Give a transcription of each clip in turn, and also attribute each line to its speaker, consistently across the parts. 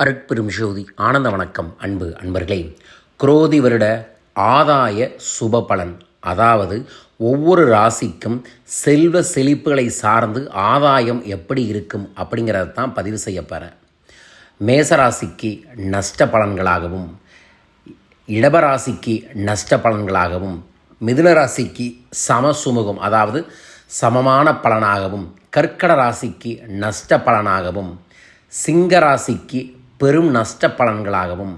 Speaker 1: அருட்பெரும் ஜோதி ஆனந்த வணக்கம் அன்பு அன்பர்களே. குரோதி வருட ஆதாய சுப பலன் அதாவது ஒவ்வொரு ராசிக்கும் செல்வ செழிப்புகளை சார்ந்து ஆதாயம் எப்படி இருக்கும் அப்படிங்கிறத தான் பதிவு செய்ய போகிறேன் மேசராசிக்கு நஷ்ட பலன்களாகவும் இடபராசிக்கு நஷ்ட பலன்களாகவும் மிதுன ராசிக்கு சமசுமுகம் அதாவது சமமான பலனாகவும் கற்கட ராசிக்கு நஷ்ட பலனாகவும் சிங்க ராசிக்கு பெரும் நஷ்ட பலன்களாகவும்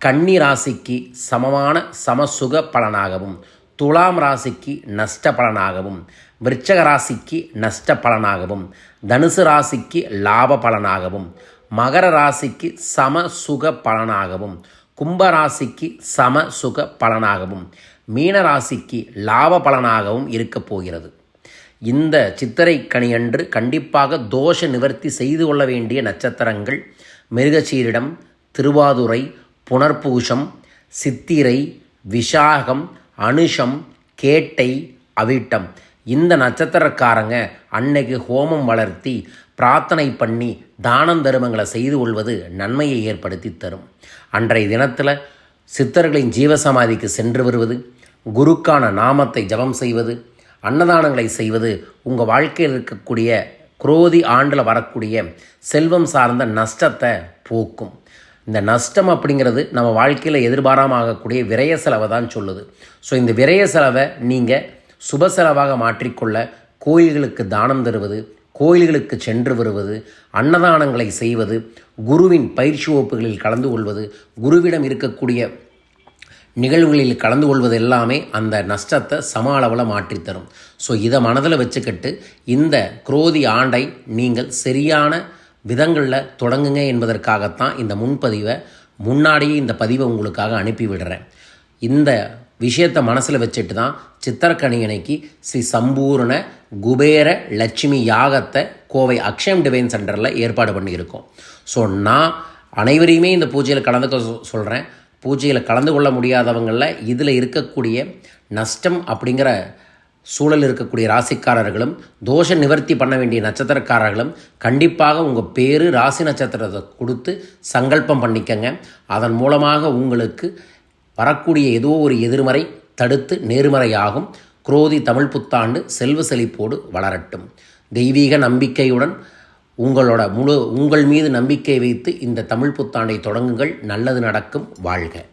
Speaker 1: கன்னி ராசிக்கு சமமான சமசுக பலனாகவும் துலாம் ராசிக்கு நஷ்ட பலனாகவும் விருச்சக ராசிக்கு நஷ்ட பலனாகவும் தனுசு ராசிக்கு லாப பலனாகவும் மகர ராசிக்கு சம சுக பலனாகவும் கும்ப ராசிக்கு சம சுக பலனாகவும் மீன ராசிக்கு லாப பலனாகவும் இருக்கப் போகிறது. இந்த சித்திரை கனியன்று கண்டிப்பாக தோஷ நிவர்த்தி செய்து கொள்ள வேண்டிய நட்சத்திரங்கள் மிருகச்சீரிடம் திருவாதுரை புனர்பூஷம் சித்திரை விஷாகம் அனுஷம் கேட்டை அவிட்டம். இந்த நட்சத்திரக்காரங்க அன்னைக்கு ஹோமம் வளர்த்தி பிரார்த்தனை பண்ணி தானம் தருமங்களை செய்து கொள்வது நன்மையை ஏற்படுத்தி தரும். அன்றைய தினத்தில் சித்தர்களின் ஜீவசமாதிக்கு சென்று வருவது குருக்கான நாமத்தை ஜபம் செய்வது அன்னதானங்களை செய்வது உங்கள் வாழ்க்கையில் இருக்கக்கூடிய குரோதி ஆண்டில் வரக்கூடிய செல்வம் சார்ந்த நஷ்டத்தை போக்கும். இந்த நஷ்டம் அப்படிங்கிறது நம்ம வாழ்க்கையில் எதிர்பாராம ஆகக்கூடிய விரய செலவை தான் சொல்லுது. ஸோ இந்த விரய செலவை நீங்கள் சுப செலவாக மாற்றிக்கொள்ள கோயில்களுக்கு தானம் தருவது கோயில்களுக்கு சென்று வருவது அன்னதானங்களை செய்வது குருவின் பயிற்சி வகுப்புகளில் கலந்து கொள்வது குருவிடம் இருக்கக்கூடிய நிகழ்வுகளில் கலந்து கொள்வது எல்லாமே அந்த நஷ்டத்தை சம அளவில் மாற்றித்தரும். ஸோ இதை மனதில் வச்சுக்கிட்டு இந்த குரோதி ஆண்டை நீங்கள் சரியான விதங்களில் தொடங்குங்க என்பதற்காகத்தான் இந்த முன்பதிவை முன்னாடியே இந்த பதிவை உங்களுக்காக அனுப்பி விடுறேன். இந்த விஷயத்தை மனசில் வச்சுட்டு தான் சித்திரக்கணியனைக்கு ஸ்ரீ சம்பூர்ண குபேர லட்சுமி யாகத்தை கோவை அக்ஷயம் டிவைன் சென்டரில் ஏற்பாடு பண்ணியிருக்கோம். ஸோ நான் அனைவரையுமே இந்த பூஜையில் கலந்துக்க சொல்கிறேன் பூஜையில் கலந்து கொள்ள முடியாதவங்களில் இதில் இருக்கக்கூடிய நஷ்டம் அப்படிங்கிற சூழல் இருக்கக்கூடிய ராசிக்காரர்களும் தோஷ நிவர்த்தி பண்ண வேண்டிய நட்சத்திரக்காரர்களும் கண்டிப்பாக உங்கள் பேர் ராசி நட்சத்திரத்தை கொடுத்து சங்கல்பம் பண்ணிக்கங்க. அதன் மூலமாக உங்களுக்கு வரக்கூடிய ஏதோ ஒரு எதிர்மறை தடுத்து நேர்மறையாகும். குரோதி தமிழ் புத்தாண்டு செல்வ செழிப்போடு வளரட்டும். தெய்வீக நம்பிக்கையுடன் உங்களோட முழு உங்கள் மீது நம்பிக்கை வைத்து இந்த தமிழ் புத்தாண்டை தொடங்குங்கள். நல்லது நடக்கும். வாழ்க.